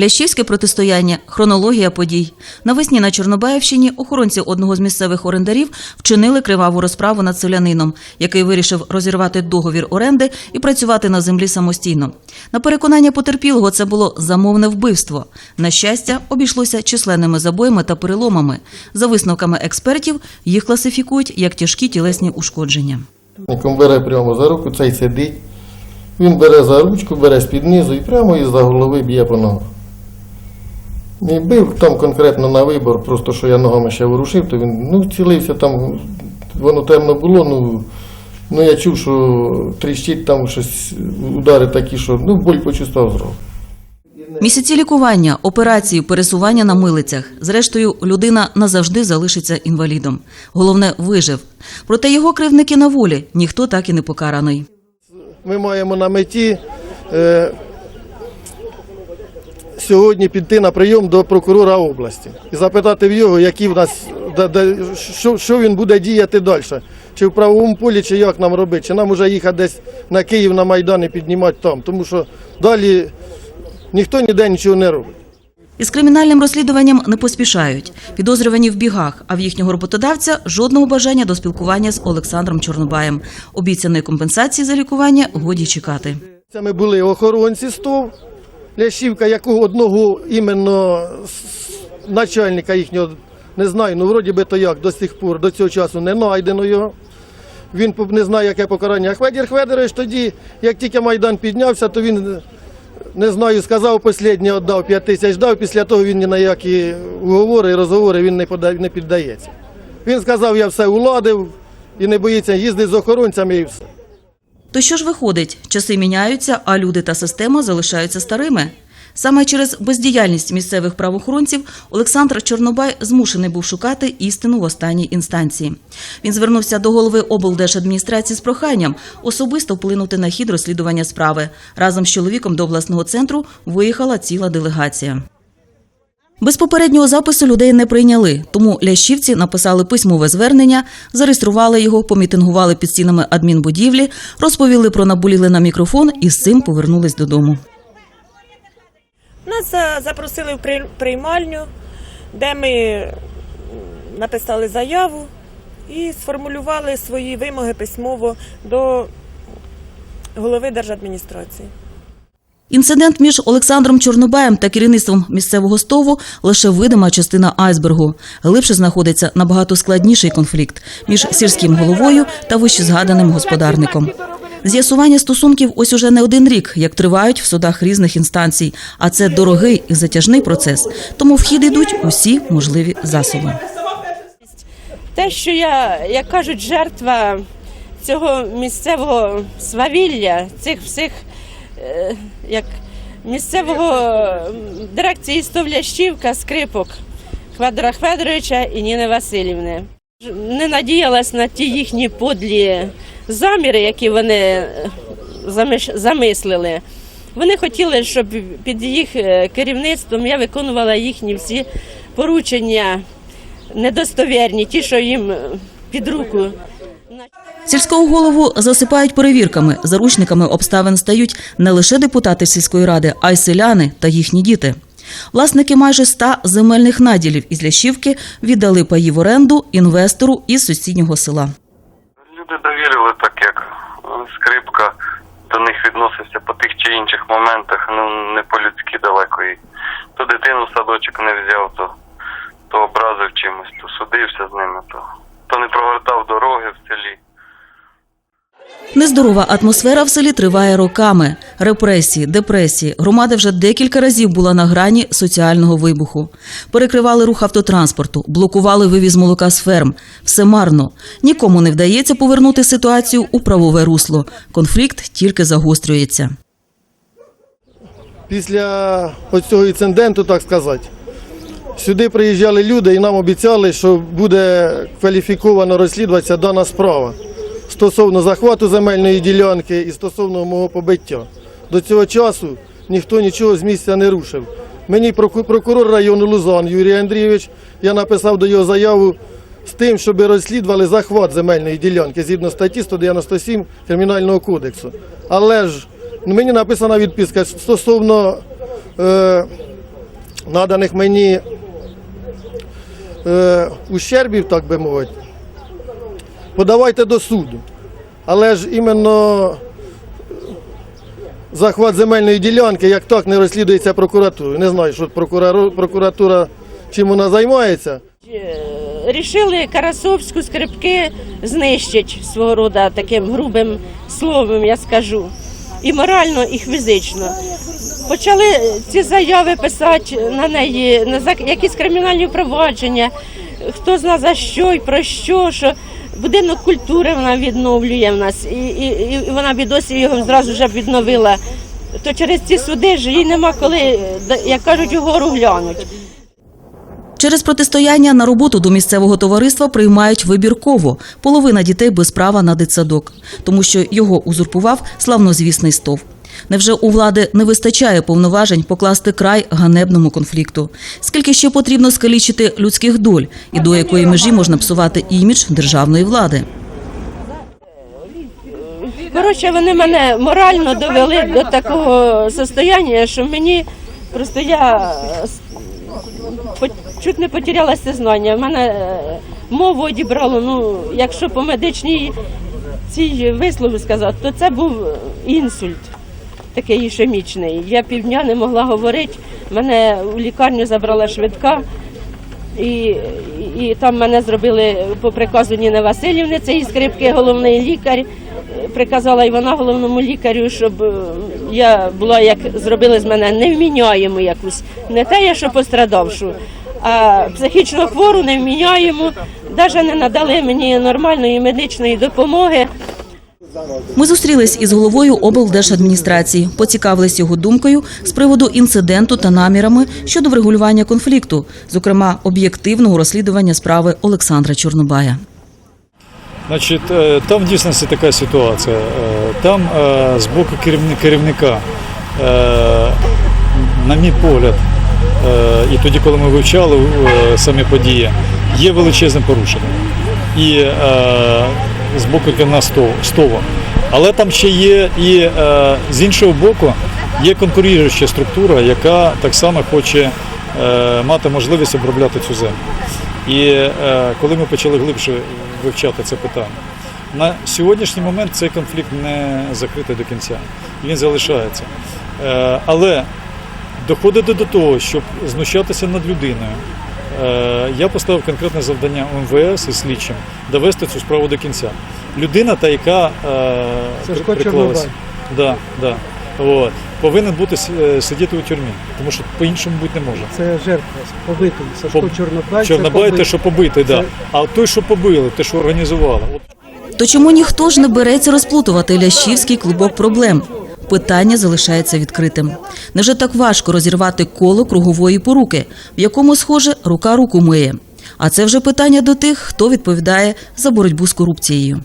Лящівське протистояння, хронологія подій. Навесні на Чорнобаївщині охоронці одного з місцевих орендарів вчинили криваву розправу над селянином, який вирішив розірвати договір оренди і працювати на землі самостійно. На переконання потерпілого це було замовне вбивство. На щастя, обійшлося численними забоями та переломами. За висновками експертів, їх класифікують як тяжкі тілесні ушкодження. Ніком бере прямо за руку, цей сидить. Він бере за ручку, бере з-під низу і прямо із-за голови б'є по ногах. І бив там конкретно на вибор, просто що я ногами ще ворушив, то він ну, цілився там, воно темно було, ну, ну я чув, що тріщить там щось, удари такі, що ну, боль почувствував зразу. Місяці лікування, операції, пересування на милицях. Зрештою, людина назавжди залишиться інвалідом. Головне вижив. Проте його кривники на волі ніхто так і не покараний. Ми маємо на меті е, сьогодні піти на прийом до прокурора області і запитати в його, які в нас що, що він буде діяти далі. Чи в правовому полі, чи як нам робити, чи нам вже їхати десь на Київ на Майдан і піднімати там. Тому що далі ніхто ніде нічого не робить. Із кримінальним розслідуванням не поспішають. Підозрювані в бігах, а в їхнього роботодавця жодного бажання до спілкування з Олександром Чорнобаєм. Обіцяної компенсації за лікування годі чекати. Це ми були охоронці СТОВ, Лящівка, якого одного іменно начальника їхнього, не знаю, ну вроді би то як до сих пор, до цього часу не знайдено його. Він не знає, яке покарання. А Хведір Хведорович тоді, як тільки Майдан піднявся, то він, не знаю, сказав останнє, віддав 5 тисяч дав, після того він ні на які уговори і розговори він не, не піддається. Він сказав, я все уладив і не боїться їздити з охоронцями і все. То що ж виходить? Часи міняються, а люди та система залишаються старими. Саме через бездіяльність місцевих правоохоронців Олександр Чорнобай змушений був шукати істину в останній інстанції. Він звернувся до голови облдержадміністрації з проханням особисто вплинути на хід розслідування справи. Разом з чоловіком до обласного центру виїхала ціла делегація. Без попереднього запису людей не прийняли, тому лящівці написали письмове звернення, зареєстрували його, помітингували під стінами адмінбудівлі, розповіли про наболіли на мікрофон і з цим повернулись додому. Нас запросили в приймальню, де ми написали заяву і сформулювали свої вимоги письмово до голови держадміністрації. Інцидент між Олександром Чорнобаєм та керівництвом місцевого стову лише видима частина айсбергу. Глибше знаходиться набагато складніший конфлікт між сільським головою та вищезгаданим господарником. З'ясування стосунків ось уже не один рік, як тривають в судах різних інстанцій. А це дорогий і затяжний процес. Тому в хід йдуть усі можливі засоби. Те, що я, як кажуть, жертва цього місцевого свавілля, цих всіх як місцевого дирекції Стовлящівка, скрипок Хведора Хведоровича і Ніни Васильівни. Не надіялась на ті їхні подлі заміри, які вони е, замислили. Вони хотіли, щоб під їх е, керівництвом я виконувала їхні всі поручення недостовірні, ті, що їм е, під руку. Сільського голову засипають перевірками. Заручниками обставин стають не лише депутати сільської ради, а й селяни та їхні діти. Власники майже ста земельних наділів із Лящівки віддали паї в оренду інвестору із сусіднього села. Люди довірили так, як е, скрипка до них відносився по тих чи інших моментах, ну не по-людськи далеко. І то дитину в садочок не взяв, то, то образив чимось, то судився з ними, то, то не прогортав дороги в селі. Нездорова атмосфера в селі триває роками. Репресії, депресії. Громада вже декілька разів була на грані соціального вибуху. Перекривали рух автотранспорту, блокували вивіз молока з ферм. Все марно. Нікому не вдається повернути ситуацію у правове русло. Конфлікт тільки загострюється. Після ось цього інциденту, так сказати, сюди приїжджали люди і нам обіцяли, що буде кваліфіковано розслідуватися дана справа стосовно захвату земельної ділянки і стосовно мого побиття. До цього часу ніхто нічого з місця не рушив. Мені проку- прокурор району Лузан Юрій Андрійович, я написав до його заяву з тим, щоб розслідували захват земельної ділянки згідно статті 197 Кримінального кодексу. Але ж ну, мені написана відписка стосовно е, наданих мені е, ущербів, так би мовити, подавайте до суду. Але ж іменно захват земельної ділянки, як так не розслідується прокуратурою. Не знаю, що прокуратура чим вона займається. Е, Рішили Карасовську скрипки знищити свого роду таким грубим словом, я скажу. І морально, і фізично. Почали ці заяви писати на неї, на якісь кримінальні провадження, хто зна за що і про що, що будинок культури вона відновлює в нас, і, і, і вона бідосі його зразу вже відновила. То через ці суди ж їй нема коли, як кажуть, угору глянуть. Через протистояння на роботу до місцевого товариства приймають вибірково. Половина дітей без права на дитсадок, тому що його узурпував славнозвісний стов. Невже у влади не вистачає повноважень покласти край ганебному конфлікту? Скільки ще потрібно скалічити людських доль і до якої межі можна псувати імідж державної влади? Коротше, вони мене морально довели до такого состояння, що мені просто я е, чуть не потеряла сознання. Мене е, мову одібрало. Ну, якщо по медичній цій вислові сказати, то це був інсульт. Такий ішемічний. Я півдня не могла говорити. Мене у лікарню забрала швидка. І, і, там мене зробили по приказу Ніни Васильівни, це і скрипки, головний лікар. Приказала і вона головному лікарю, щоб е, я була як зробили з мене невміняємо якусь. Не те, я що пострадавшу, а психічно хвору невміняємо. Навіть не надали мені нормальної медичної допомоги. Ми зустрілись із головою облдержадміністрації, поцікавились його думкою з приводу інциденту та намірами щодо врегулювання конфлікту, зокрема об'єктивного розслідування справи Олександра Чорнобая. Значить, е, там в дійсності така ситуація. Е, Там е, з боку керівни- керівника, на мій погляд, і тоді, коли ми вивчали самі події, є величезне порушення. І з боку Сто- Стова. Але там ще є і е, з іншого боку є конкуруюча структура, яка так само хоче е, мати можливість обробляти цю землю. І е, коли ми почали глибше вивчати це питання, на сьогоднішній момент цей конфлікт не закритий до кінця. Він залишається. Але доходити до того, щоб знущатися над людиною, я поставив конкретне завдання МВС і слідчим довести цю справу до кінця. Людина, та яка е, Сашко при- Да, да. От. Повинен бути е, сидіти у тюрмі, тому що по-іншому бути не може. Це жертва побитий. Сашко Поб- Чорнобай. Чорнобай те, що побитий, да. А той, що побили, те, що організували. То чому ніхто ж не береться розплутувати лящівський клубок проблем? Питання залишається відкритим. Невже так важко розірвати коло кругової поруки, в якому, схоже, рука руку миє? А це вже питання до тих, хто відповідає за боротьбу з корупцією.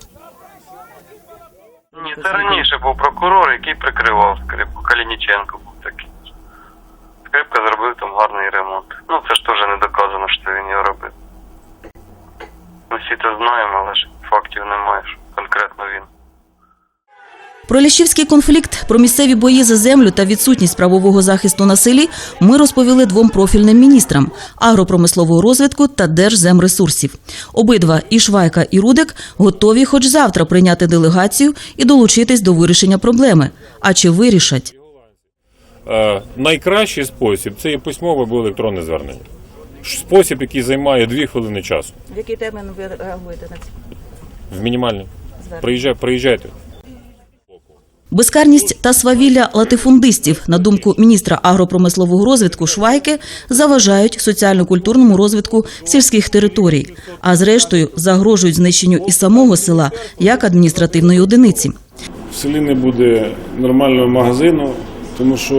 Ні, це раніше був прокурор, який прикривав скрипку. Калініченко був такий. Скрипка зробив там гарний ремонт. Ну це ж теж не доказано, що він його робив. Ми всі це знаємо, але ж фактів немає, що конкретно він. Про лящівський конфлікт, про місцеві бої за землю та відсутність правового захисту на селі ми розповіли двом профільним міністрам агропромислового розвитку та держземресурсів. Обидва і Швайка, і Рудик готові хоч завтра прийняти делегацію і долучитись до вирішення проблеми. А чи вирішать? Е, найкращий спосіб це є письмове або електронне звернення. Спосіб, який займає дві хвилини часу. В який термін ви реагуєте на це? В мінімальний. Приїжджай, приїжджайте. Безкарність та свавілля латифундистів, на думку міністра агропромислового розвитку Швайки, заважають соціально-культурному розвитку сільських територій, а зрештою загрожують знищенню і самого села як адміністративної одиниці. в селі не буде нормального магазину, тому що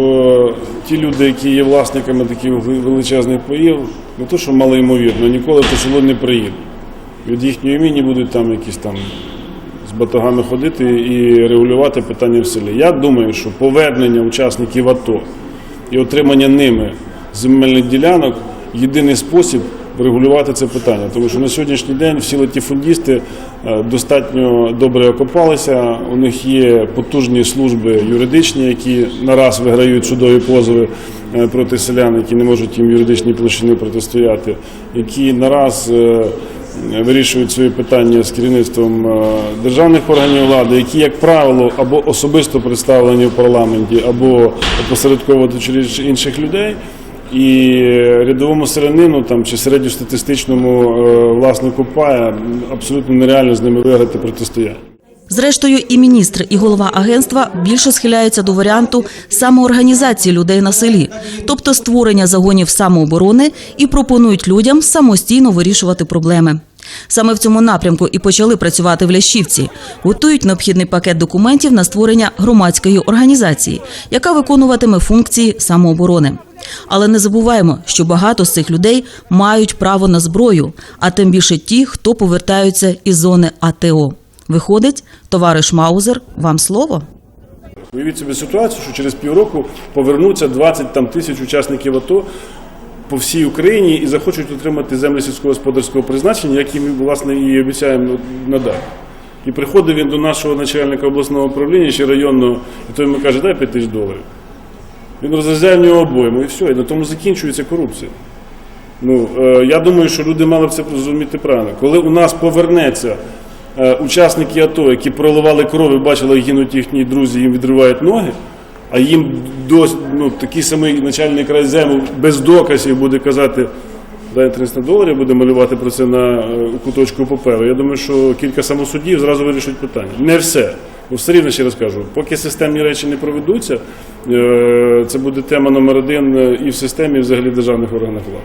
ті люди, які є власниками таких величезних паїв, не то, що малоймовірно, ніколи те село не приїдуть. Від їхньої імені будуть там якісь там батогами ходити і регулювати питання в селі. Я думаю, що повернення учасників АТО і отримання ними земельних ділянок єдиний спосіб врегулювати це питання. Тому що на сьогоднішній день всі латифундісти е, достатньо добре окопалися. У них є потужні служби юридичні, які нараз виграють судові позови е, проти селян, які не можуть їм юридичній площині протистояти, які нараз е, вирішують свої питання з керівництвом е, державних органів влади, які, як правило, або особисто представлені в парламенті, або опосередково через інших людей. І рядовому селянину там чи середньостатистичному е, власнику пая абсолютно нереально з ними виграти протистояння. Зрештою, і міністр, і голова агентства більше схиляються до варіанту самоорганізації людей на селі, тобто створення загонів самооборони і пропонують людям самостійно вирішувати проблеми. Саме в цьому напрямку і почали працювати в Лящівці. Готують необхідний пакет документів на створення громадської організації, яка виконуватиме функції самооборони. Але не забуваємо, що багато з цих людей мають право на зброю, а тим більше ті, хто повертаються із зони АТО. Виходить, товариш Маузер, вам слово. Уявіть собі ситуацію, що через півроку повернуться 20 там, тисяч учасників АТО по всій Україні і захочуть отримати землі сільськогосподарського призначення, які ми власне і обіцяємо надати. І приходить він до нашого начальника обласного управління чи районного, і той йому каже, дай 5 тисяч доларів. Він розрізає в нього обойму і все, і на тому закінчується корупція. Ну, е, я думаю, що люди мали б це зрозуміти правильно. Коли у нас повернеться учасники АТО, які проливали кров і бачили, як гинуть їхні друзі, їм відривають ноги, а їм до, ну, такий самий начальник райзему без доказів буде казати, дай 300 доларів, буде малювати про це на е, куточку паперу. Я думаю, що кілька самосудів зразу вирішують питання. Не все. Ну, все рівно ще раз кажу, поки системні речі не проведуться, е, це буде тема номер один е, і в системі, і взагалі в державних органах влади.